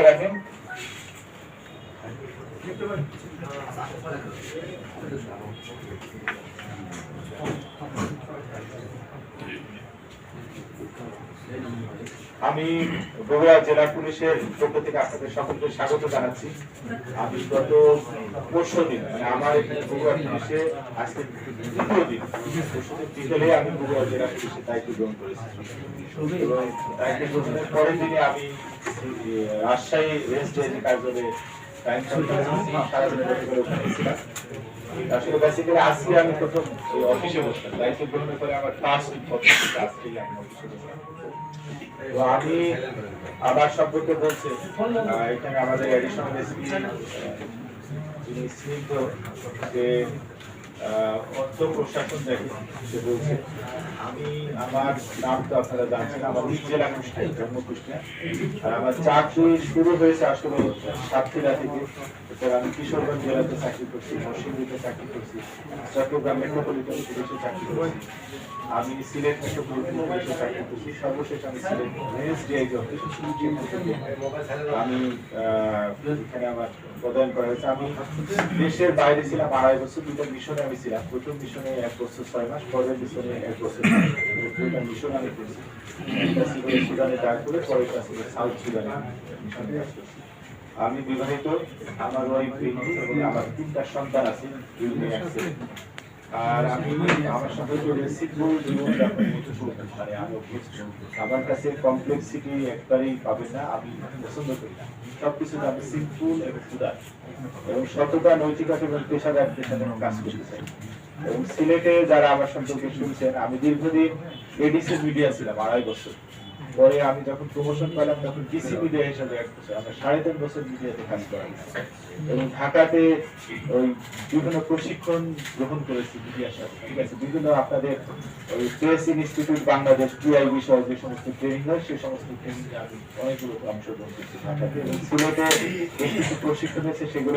রাখেন। আমি বগুড়া জেলা পুলিশের পক্ষ থেকে আপনাদের সকলকে স্বাগত জানাচ্ছি। আমি গত পরশু দিন মানে আমার এখানে বগুড়া পুলিশে আজকে দ্বিতীয় দিন, পরশু দিন বিকেলে আমি বগুড়া জেলা পুলিশের দায়িত্ব গ্রহণ করেছি। এবং দায়িত্ব গ্রহণের পরের দিনে আমি রাজশাহী কার্যালয়ে টাইম সারাদিনের ছিলাম। আসলে বেসিক্যালি আজকে আমি প্রথম অফিসে বসলাম। দায়িত্ব গ্রহণের পরে আমার ফার্স্ট আজকে আমি অফিসে বসলাম। আমি আবার সম্পর্কে বলছি এখানে আমাদের এডিশনাল এসপি যিনি স্নিগ্ধ, যে অর্থ প্রশাসন দেখে সে বলছে, আমি আমার নাম তো আপনারা জানছেন, আমার জেলা আর আমার চাকরি শুরু হয়েছে আসলে সাতক্ষীরা থেকে। আমি কিশোরগঞ্জ জেলাতে চাকরি করছি চাকরি করছি, চট্টগ্রাম মেট্রোপলিটন পুলিশে চাকরি করছি। আমি সিলেট মেট্রোপলিটন পুলিশে চাকরি করছি। সর্বশেষ আমি সিলেট রেঞ্জ ডিআইজি অফিস আমি এখানে আমার প্রদান করা হয়েছে। আমি দেশের বাইরে ছিলাম আড়াই বছর দুটো মিশনে আমি প্রথম মিশনে এক বছর ছয় মাস, পরের মিশনে এক বছর দুইটা মিশন আমি করেছি। সুদানে করে সাউথ সুদানে আমি বিবাহিত, আমার ওয়াইফ আমার তিনটা সন্তান আছে আর আমি আমার করতে শুরু করি। মানে আমি আমার কাছে কমপ্লেক্সিটি একবারেই পাবেন না, আমি পছন্দ করি না। সবকিছুতে আমি সিম্পল এবং সুদার এবং সততা, নৈতিকতা এবং পেশাদার পেশাদার কাজ করতে চাই। এবং সিলেটে যারা আমার সম্পর্কে শুনছেন, আমি দীর্ঘদিন এডিসি মিডিয়া ছিলাম, আড়াই বছর। পরে আমি যখন প্রমোশন পেলাম, তখন ডিসি মিডিয়া হিসাবে আমরা সাড়ে তিন বছর মিডিয়াতে কাজ করা এবং ঢাকাতে ওই বিভিন্ন প্রশিক্ষণ গ্রহণ করেছি মিডিয়ার সাথে ঠিক আছে, বিভিন্ন আপনাদের ওই প্রেস ইনস্টিটিউট, বাংলাদেশ পিআই বিষয়ে যে সমস্ত ট্রেনিং হয় সেই সমস্ত ট্রেনিং আমি অনেকগুলো অংশগ্রহণ করছি ঢাকাতে। এবং সিলেটে কিছু প্রশিক্ষণ হয়েছে, সেগুলো